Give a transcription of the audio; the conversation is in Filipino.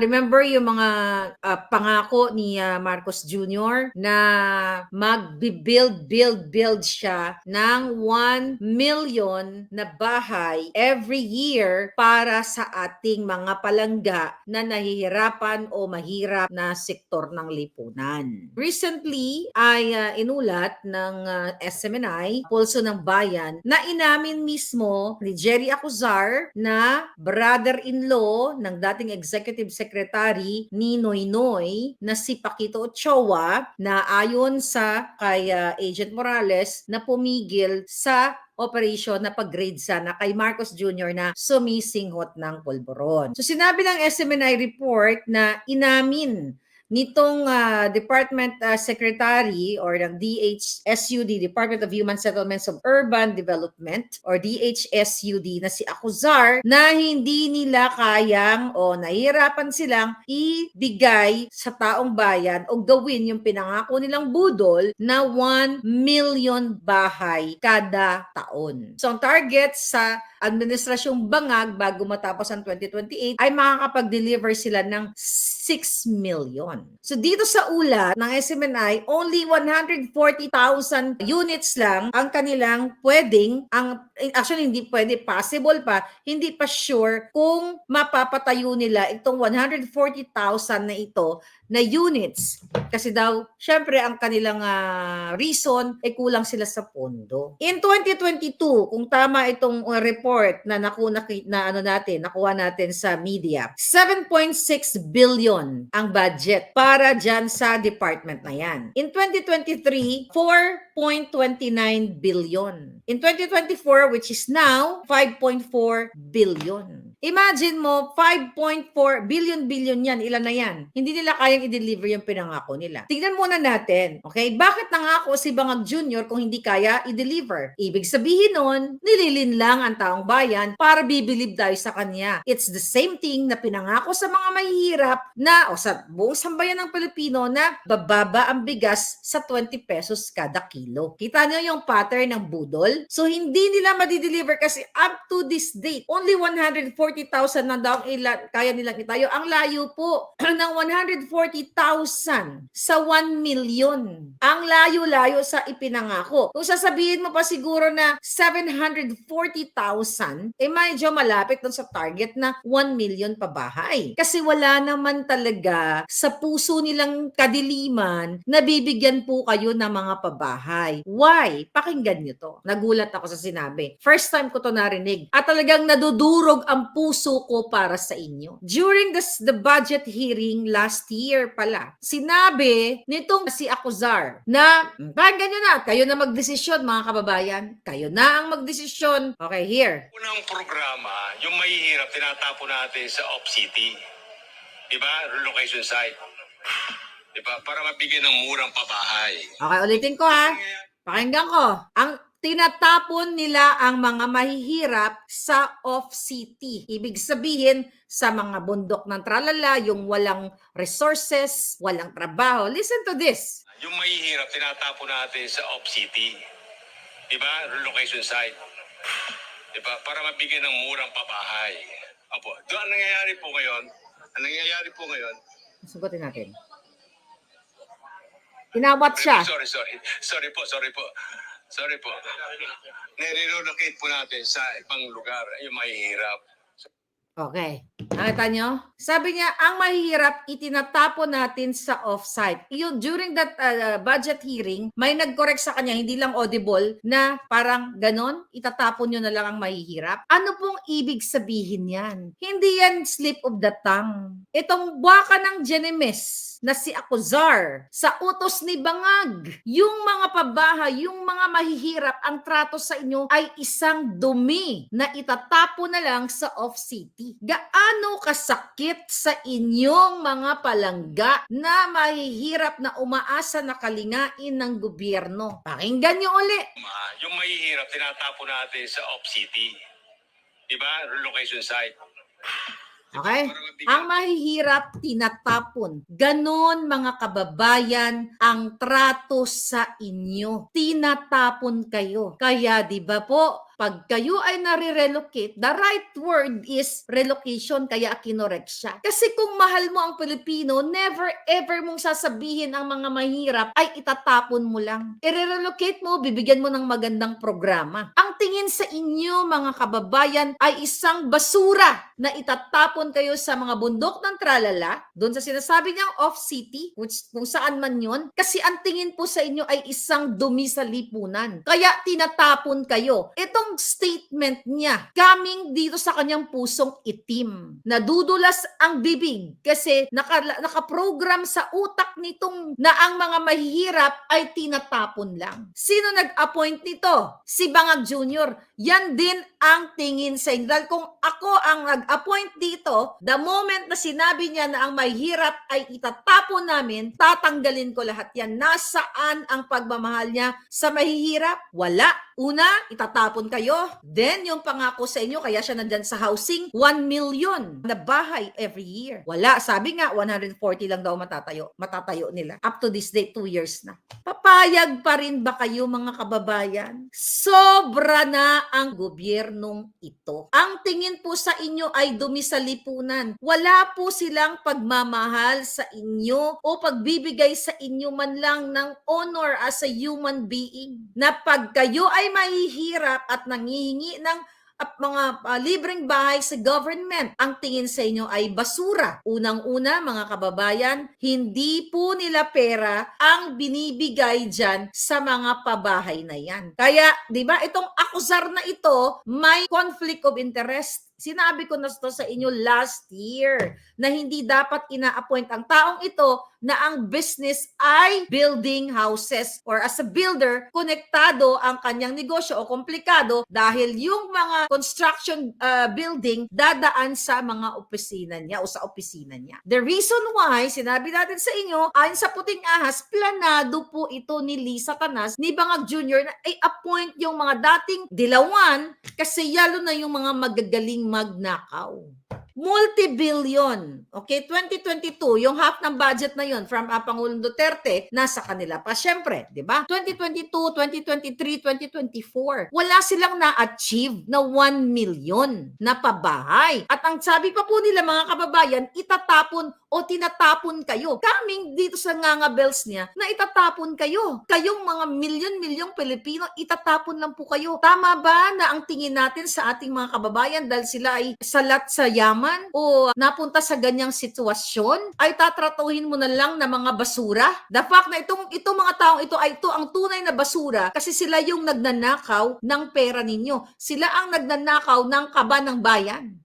Remember yung mga ah, pangako ni ah, Marcos Jr. na mag-build, build, build siya ng 1 million na bahay every year para sa ating mga palangga na nahihirapan o mahirap na sektor ng lipunan. Recently ay ah, inulat ng ah, SMNI, Pulso ng Bayan, na inamin mismo ni Jerry Acuzar na brother-in-law ng dating executive secretary ni Noy Noy na si Paquito Ochoa na ayon sa kay ah, Agent Morales na pumigil sa operation na pag-grade sana kay Marcos Jr. na sumisinghot ng polboron. So sinabi ng SMNI report na inamin nitong ah, Department ah, Secretary or ng DHSUD, Department of Human Settlements of Urban Development or DHSUD na si Acuzar na hindi nila kayang o nahihirapan silang ibigay sa taong bayan o gawin yung pinangako nilang budol na 1 million bahay kada taon. So ang target sa administrasyong bangag bago matapos ang 2028 ay makakapag-deliver sila ng 6 million. So dito sa ulat ng SMNI, only 140,000 units lang ang kanilang pwedeng, ang actually hindi pwede, possible pa, hindi pa sure kung mapapatayo nila itong 140,000 na ito na units. Kasi daw, syempre ang kanilang ah, reason ay kulang sila sa pondo. In 2022, kung tama itong uh, report na naku na, na ano natin, nakuha natin sa media, 7.6 billion ang budget para dyan sa department na yan. In 2023, 4.29 billion. In 2024, which is now 5.4 billion. Imagine mo, 5.4 billion billion yan. Ilan na yan? Hindi nila kayang i-deliver yung pinangako nila. Tignan muna natin. Okay? Bakit nangako si Bangag Jr. kung hindi kaya i-deliver? Ibig sabihin nun, nililin lang ang taong bayan para bibilib tayo sa kanya. It's the same thing na pinangako sa mga mahihirap na o sa buong sambayan ng Pilipino na bababa ang bigas sa 20 pesos kada kilo. Kita niyo yung pattern ng budol? So hindi nila madideliver kasi up to this date, only 140,000 na daw ila, kaya nilang itayo. Ang layo po ng 140,000 sa 1 million. Ang layo-layo sa ipinangako. Kung sasabihin mo pa siguro na 740,000, eh medyo malapit dun sa target na 1 million pabahay. Kasi wala naman talaga sa puso nilang kadiliman na bibigyan po kayo ng mga pabahay. Why? Pakinggan nyo to. Nagulat ako sa sinabi. First time ko to narinig. At talagang nadudurog ang puso ko para sa inyo. During the, the budget hearing last year pala, sinabi nitong si Akuzar na, pakinggan nyo na, kayo na magdesisyon mga kababayan. Kayo na ang magdesisyon. Okay, here. Unang programa, yung mahihirap, tinatapo natin sa Op City. Diba? Relocation site. Diba? Para mabigyan ng murang pabahay. Okay, ulitin ko ha. Pakinggan ko. Ang tinatapon nila ang mga mahihirap sa off-city. Ibig sabihin, sa mga bundok ng tralala, yung walang resources, walang trabaho. Listen to this. Yung mahihirap, tinatapo natin sa Op City. Diba? Relocation site. Diba? Para mabigyan ng murang pabahay. Opo. Doon ang nangyayari po ngayon, ang nangyayari po ngayon, Sugutin natin. Inawat siya. Sorry, sorry. Sorry po, sorry po. Sorry po. Nire-relocate po natin sa ibang lugar yung mahihirap. Okay. Nakita nyo? Sabi niya, ang mahihirap, itinatapon natin sa offsite. Yun, during that uh, budget hearing, may nag-correct sa kanya, hindi lang audible, na parang ganon, itatapon nyo na lang ang mahihirap. Ano pong ibig sabihin yan? Hindi yan slip of the tongue. Itong baka ng Genemes na si Akuzar sa utos ni Bangag. Yung mga pabahay, yung mga mahihirap, ang trato sa inyo ay isang dumi na itatapon na lang sa off-city. Gaano kasakit sa inyong mga palangga na mahihirap na umaasa na kalingain ng gobyerno? Pakinggan nyo uli. Yung mahihirap, tinatapo natin sa Op City. Diba? Relocation site. Okay? Mabigyan- Ang mahihirap, tinatapon. Ganon, mga kababayan, ang trato sa inyo. Tinatapon kayo. Kaya, di ba po, pag kayo ay nare-relocate, the right word is relocation, kaya kinorek siya. Kasi kung mahal mo ang Pilipino, never ever mong sasabihin ang mga mahirap ay itatapon mo lang. I-relocate mo, bibigyan mo ng magandang programa. Ang tingin sa inyo, mga kababayan, ay isang basura na itatapon kayo sa mga bundok ng tralala, doon sa sinasabi niyang off-city, which, kung saan man yon, kasi ang tingin po sa inyo ay isang dumi sa lipunan. Kaya tinatapon kayo. Itong statement niya, coming dito sa kanyang pusong itim, nadudulas ang bibig kasi naka, nakaprogram sa utak nitong na ang mga mahihirap ay tinatapon lang. Sino nag-appoint nito? Si Bangag Jr. Yan din ang tingin sa inyo. Dahil kung ako ang nag-appoint dito, the moment na sinabi niya na ang mahihirap ay itatapon namin, tatanggalin ko lahat yan. Nasaan ang pagmamahal niya sa mahihirap? Wala. Una, itatapon kayo. Then, yung pangako sa inyo, kaya siya nandyan sa housing, 1 million na bahay every year. Wala. Sabi nga, 140 lang daw matatayo. Matatayo nila. Up to this day, 2 years na. Papayag pa rin ba kayo mga kababayan? Sobra na ang gobyernong ito. Ang tingin po sa inyo ay dumi sa lipunan. Wala po silang pagmamahal sa inyo o pagbibigay sa inyo man lang ng honor as a human being. Na pag kayo ay mahihirap at nangihingi ng at mga ah, libreng bahay sa government. Ang tingin sa inyo ay basura. Unang-una, mga kababayan, hindi po nila pera ang binibigay dyan sa mga pabahay na yan. Kaya, di ba, itong akusar na ito, may conflict of interest. Sinabi ko na to sa inyo last year na hindi dapat ina-appoint ang taong ito na ang business ay building houses or as a builder, konektado ang kanyang negosyo o komplikado dahil yung mga construction uh, building dadaan sa mga opisina niya o sa opisina niya. The reason why, sinabi natin sa inyo, ayon sa puting ahas, planado po ito ni Lisa Tanas, ni Bangag Jr. na i-appoint yung mga dating dilawan kasi yalo na yung mga magagaling magnakaw multi-billion. Okay, 2022, yung half ng budget na yun from uh, Pangulong Duterte, nasa kanila pa. Siyempre, di ba? 2022, 2023, 2024, wala silang na-achieve na 1 million na pabahay. At ang sabi pa po nila mga kababayan, itatapon o tinatapon kayo. Coming dito sa nganga bells niya, na itatapon kayo. Kayong mga milyon-milyong Pilipino, itatapon lang po kayo. Tama ba na ang tingin natin sa ating mga kababayan dahil sila ay salat sa yaman o napunta sa ganyang sitwasyon, ay tatratuhin mo na lang na mga basura? The fact na itong, itong mga taong ito ay ito ang tunay na basura kasi sila yung nagnanakaw ng pera ninyo. Sila ang nagnanakaw ng kaba ng bayan.